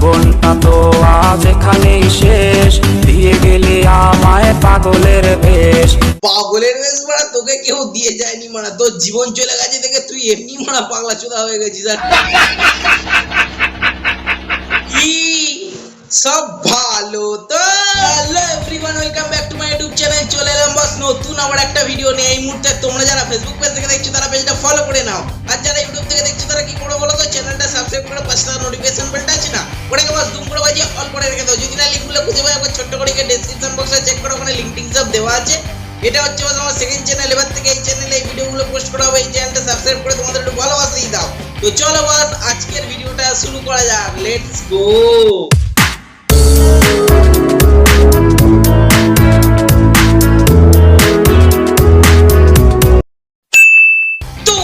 জীবনটা তো আজ এখানেই শেষ। দিয়ে গেলে আমায় পাগলের বেশ। পাগলের বেশ মারা, তোকে কেউ দিয়ে যায়নি মারা। তোর জীবন চলে গেছে দেখে তুই এমনি মারা পাগলা চোদা হয়ে গেছিস আর। সব ভালো তো। Hello everyone welcome back to my YouTube channel চলে এলাম বাস নতুন আবার একটা ভিডিও নিয়ে। এই মুহূর্তে তোমরা যারা ফেসবুক পেজ থেকে দেখছ, তারা পেজটা ফলো করে নাও। আর যারা ইউটিউব থেকে দেখছ, তারা কি করে বলো তো? চ্যানেলটা সাবস্ক্রাইব করে, পাশে নোটিফিকেশন বেলটা ওটাকে বাস দুম করে বাজিয়ে অল করে রেখে দাও। যদি না লিঙ্কগুলো খুঁজে পাই একবার ছোট্ট করে ডেসক্রিপশন বক্সে চেক করো, ওখানে লিঙ্ক টিঙ্ক সব দেওয়া আছে। এটা হচ্ছে আমার সেকেন্ড চ্যানেল এবার থেকে এই চ্যানেলে এই ভিডিওগুলো পোস্ট করা হবে, এই চ্যানেলটা সাবস্ক্রাইব করে তোমাদের একটু ভালোবাসাই দাও। তো চলো বাস, আজকের ভিডিওটা শুরু করা যাক। লেটস গো তো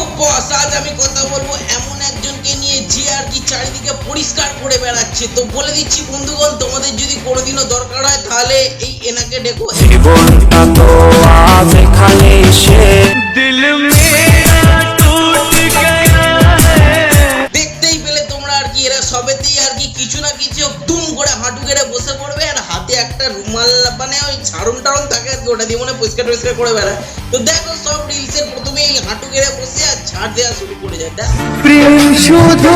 আজ আমি কথা বলব এমন একজনকে নিয়ে, যে আর কি চারিদিকে পরিষ্কার করে বেড়াচ্ছে। তো বলে দিচ্ছি বন্ধুগণ তোমাদের যদি কোনোদিনও দরকার হয় তাহলে এই এনাকে ডেকো। জীবনটা তো আজ এখানেই শেষ দেখতেই পেলে তোমরা আর কি এরা সবেতেই আর কি কিছু না কিছু দুম করে হাঁটু গেড়ে বসে পড়বে আর হাতে একটা রুমাল মানে ওই ছাড়ন টাড়ন থাকে আর কি ওটা দিয়ে মনে হয় পরিষ্কার টরিষ্কার করে বেড়ায়। তো দেখো সব রিলসের প্রথমে এই হাঁটু গেড়ে বসে আর ঝাড় দেওয়া শুরু করে যায় দেখ। প্রেম শুধু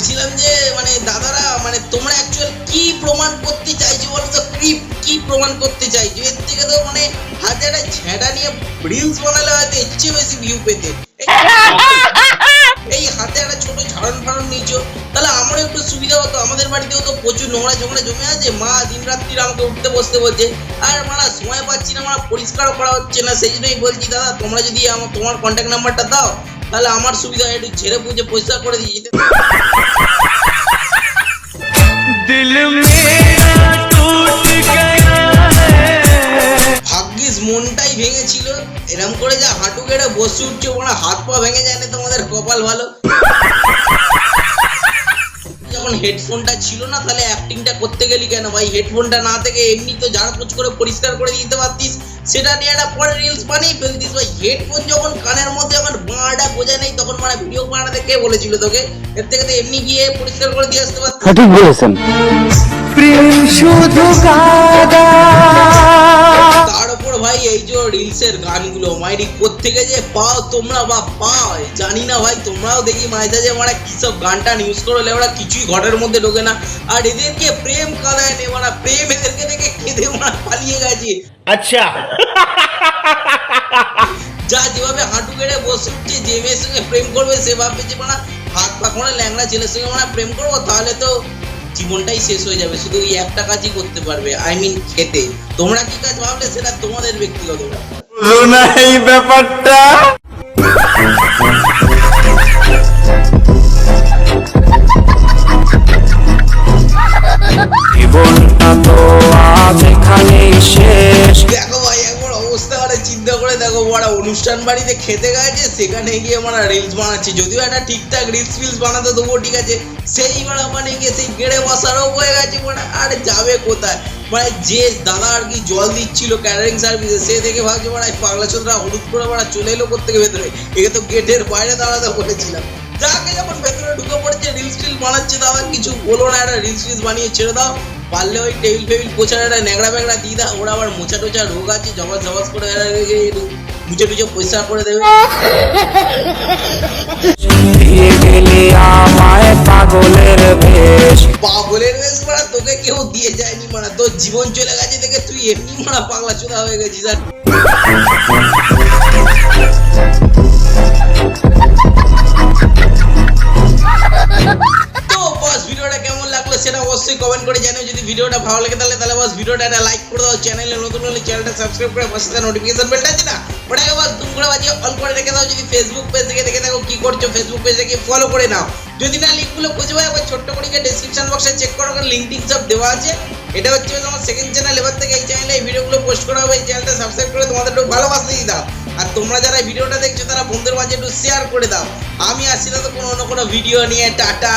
বলছিলাম যে মানে দাদারা মানে তোমরা অ্যাকচুয়াল কি প্রমাণ করতে চাইছো বলো তো? কি কি প্রমাণ করতে চাইছো? এর থেকে তো মানে হাতে একটা ঝেঁটা নিয়ে রিলস বানালে হয়তো চেয়ে বেশি ভিউ পেতে। এই হাতে একটা ছোট ঝাড়ন ফাড়ন নিয়েছো। তাহলে আমারও একটু সুবিধা হতো আমাদের বাড়িতেও তো প্রচুর নোংরা ঝোংরা জমে আছে। মা দিন রাত্রি আমাকে উঠতে বসতে বলছে আর মারা সময় পাচ্ছি না মারা পরিষ্কারও করা হচ্ছে না। সেই জন্যই বলছি দাদা তোমরা যদি আমার তোমার কন্ট্যাক্ট নাম্বারটা দাও তাহলে আমার সুবিধা হয়, একটু ছেড়ে পুজে পরিষ্কার করে দিয়ে যেতে ভাগ্যিস মনটাই ভেঙেছিল। এরম করে যা হাঁটু গেড়ে বসে উঠছে ওরা হাত পা ভেঙে যায় না তোমাদের কপাল ভালো। যখন হেডফোনটা ছিল না তাহলে অ্যাক্টিংটা করতে গেলি কেন? ভাই হেডফোনটা না থেকে এমনি তো ঝাড়পোছ করে পরিষ্কার করে দিতে পারতিস। সেটা নিয়ে একটা পরে রিলস বানিয়ে ফেলে ফেলতিস ভাই হেডফোন যখন কানের মধ্যে আমার বাঁটা বোঝা নেই তখন মানে ভিডিও বানাতে কে বলেছিল তোকে? এর থেকে তো এমনি গিয়ে পরিষ্কার করে দিয়ে আসতে পারতো। ঠিক বলেছেন। প্রেম শুধু এই যে রিলসের গানগুলো মাইরি কোথেকে যে পাও তোমরা বা পাও? জানি না ভাই তোমরাও দেখি মাঝে যে আমরা কিসব গানটা ইউজ করো লেবরা কিছুই ঘটের মধ্যে ঢোকে না। আর এদেরকে প্রেম কাদায় নেওয়া প্রেম এদেরকে দেখে কেঁদে ওরা পালিয়ে গেছে। আচ্ছা। যা যেভাবে হাঁটু কেড়ে বসে উঠছে যে মেয়ের সঙ্গে প্রেম করবে সেভাবে যে মানে হাত পাখোনা ল্যাংড়া ছেলের সঙ্গে মানে প্রেম করব তাহলে তো জীবনটাই শেষ হয়ে যাবে শুধু এই একটা কাজই করতে পারবে আই মিন খেতে। তোমরা কি কাজ ভাবলে সেটা তোমাদের ব্যক্তিগত না এই ব্যাপারটা? জীবনটা তো আজ এখানেই বড় অনুষ্ঠান বাড়িতে খেতে গেছে, সেখানে গিয়ে মানে রিলস বানাচ্ছে। যদিও একটা ঠিকঠাক রিলস ফিলস বানাতে তবুও ঠিক আছে সেই মানে মানে গিয়ে সেই গেড়ে বসারও হয়ে গেছে মানে আর যাবে কোথায়? মানে যে দাদা আর কি জল দিচ্ছিল ক্যাটারিং সার্ভিসে সে দেখে ভাবছে মানে পাগলা চোদরা হলুদ করে মানে চলে এলো কোথেকে ভেতরে। একে তো গেটের বাইরে দাঁড়াতে বলেছিলাম। যাকে যখন ভেতরে ঢুকে পড়েছে রিলস টিল বানাচ্ছে, দাদা কিছু বলো না, একটা রিলস টিলস বানিয়ে ছেড়ে দাও। পারলে ওই টেবিল ফেবিল পোছার একটা ন্যাংরা ব্যাংরা দিয়ে দা ওরা আবার মোচা টোচা রোগ আছে জবাস জবাস করে মুছে টুচে পরিষ্কার করে দেবে। পাগলের বেশ। পাগলের বেশ মারা তোকে কেউ দিয়ে যায়নি মারা। তোর জীবন চলে গেছে দেখে তুই এমনি মারা পাগলা চোদা হয়ে গেছিস আর। কমেন্ট করে জানিও, যদি ভিডিওটা ভালো লাগে তাহলে তাহলে বস ভিডিওটা একটা লাইক করে দাও চ্যানেলে নতুন হলে চ্যানেলটা সাবস্ক্রাইব করে পাশে থাকা নোটিফিকেশন বেলটা আছে না? ওটাকে বস দুম করে বাজিয়ে অল করে রেখে দাও, যদি ফেসবুক পেজ থেকে দেখে থাকো কি করছ ফেসবুক পেজ থেকে ফলো করে নাও। যদি না লিঙ্কগুলো খুঁজে পাই একবার ছোট্ট করে ডেসক্রিপশন বক্সে চেক করো লিঙ্ক টিঙ্ক সব দেওয়া আছে। এটা হচ্ছে আমার সেকেন্ড চ্যানেল এবার থেকে এই চ্যানেলে এই ভিডিওগুলো পোস্ট করা হবে, এই চ্যানেলটা সাবস্ক্রাইব করে তোমাদের একটু ভালোবাসা দিয়ে দাও। আর তোমরা যারা ভিডিওটা দেখছ, তারা বন্ধুদের মাঝে একটু শেয়ার করে দাও। আমি আসছি না তো কোনো অন্য কোনো ভিডিও নিয়ে, টাটা!